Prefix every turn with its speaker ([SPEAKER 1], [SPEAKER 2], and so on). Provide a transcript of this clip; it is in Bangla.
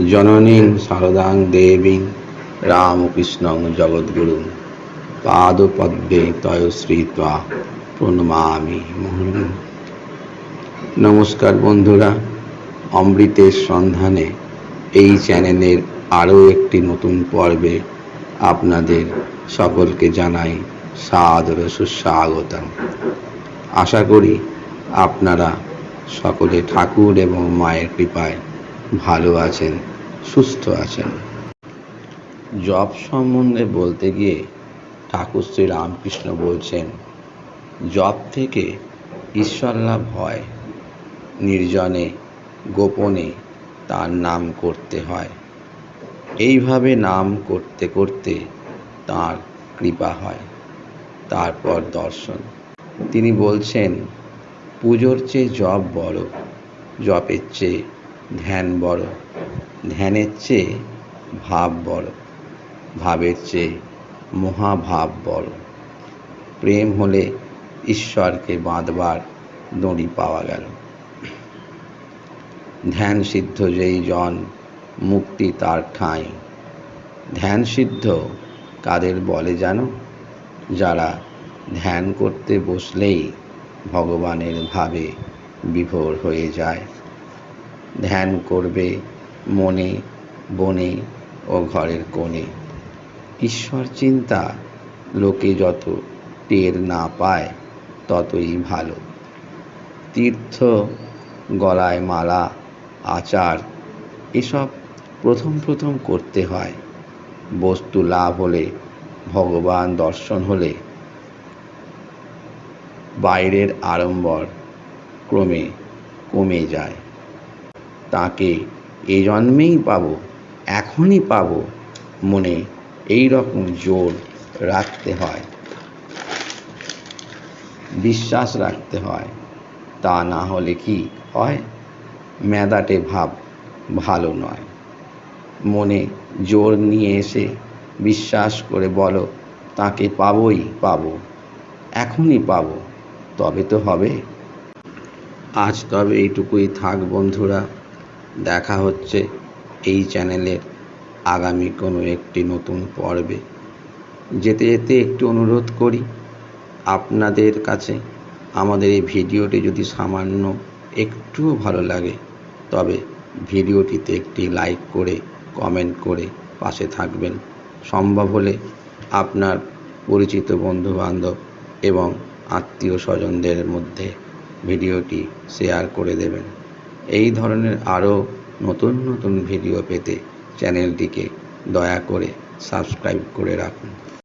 [SPEAKER 1] জননীং শারদাং দেবীং রামকৃষ্ণং জগদ্গুরুং পাদপদ্মে তয় শ্রীত্বা প্রণমামি নমস্কার বন্ধুরা, অমৃতের সন্ধানে এই চ্যানেলের আরও একটি নতুন পর্বে আপনাদের সকলকে জানাই সাদর সুস্বাগতম। আশা করি আপনারা সকলে ঠাকুর এবং মায়ের কৃপায় ভালো আছেন, সুস্থ আছেন। জব সম্বন্ধে বলতে গিয়ে ঠাকুর শ্রী রামকৃষ্ণ বলছেন, জব থেকে ঈশ্বর লাভ হয়, নির্জনে, গোপনে তার নাম করতে হয়। এইভাবে নাম করতে করতে তার কৃপা হয়, তারপর দর্শন। তিনি বলছেন, পুজোর চেয়ে জপ বড়, জপের চেয়ে ধ্যান বড়। ধ্যানের চেয়ে ভাব বড়। ভাবের চেয়ে মহাভাব বড়। প্রেম হলে ঈশ্বরকে বাঁধবার দড়ি পাওয়া গেল। ধ্যান সিদ্ধ যেই জন, মুক্তি তার ঠাঁই। ধ্যান সিদ্ধ কাদের বলে জানো? যারা ধ্যান করতে বসলেই ভগবানের ভাবে বিভোর হয়ে যায়। ধ্যান করবে মনে, বনে ও ঘরের কোণে। ঈশ্বর চিন্তা লোকে যত টের না পায়, ততই ভালো। তীর্থ, গলায় মালা, আচার, এসব প্রথম প্রথম করতে হয়। বস্তু লাভ হলে, ভগবান দর্শন হলে। বাইরের আড়ম্বর ক্রমে কমে যায়। তাকে এ জন্মেই পাব, এখনই পাব। মনে এই রকম জোর রাখতে হয়। বিশ্বাস রাখতে হয়। তা না হলে কি হয়? মেদাটে ভাব ভালো নয়। মনে জোর নিয়ে এসে বিশ্বাস করে বলো, তাকে পাবোই পাবো, এখনই পাবো, তবে তো হবে। আজ তবে এইটুকুই থাক বন্ধুরা। দেখা হচ্ছে এই চ্যানেলের আগামী কোনো একটি নতুন পর্বে। যেতে যেতে একটু অনুরোধ করি, আপনাদের কাছে আমাদের এই ভিডিওটি যদি সামান্য একটু ভালো লাগে, তবে ভিডিওটিতে একটি লাইক করে, কমেন্ট করে পাশে থাকবেন। সম্ভব হলে আপনার পরিচিত বন্ধুবান্ধব এবং আত্মীয় স্বজনদের মধ্যে ভিডিওটি শেয়ার করে দেবেন। এই ধরনের আরও নতুন নতুন ভিডিও পেতে চ্যানেলটিকে দয়া করে সাবস্ক্রাইব করে রাখুন।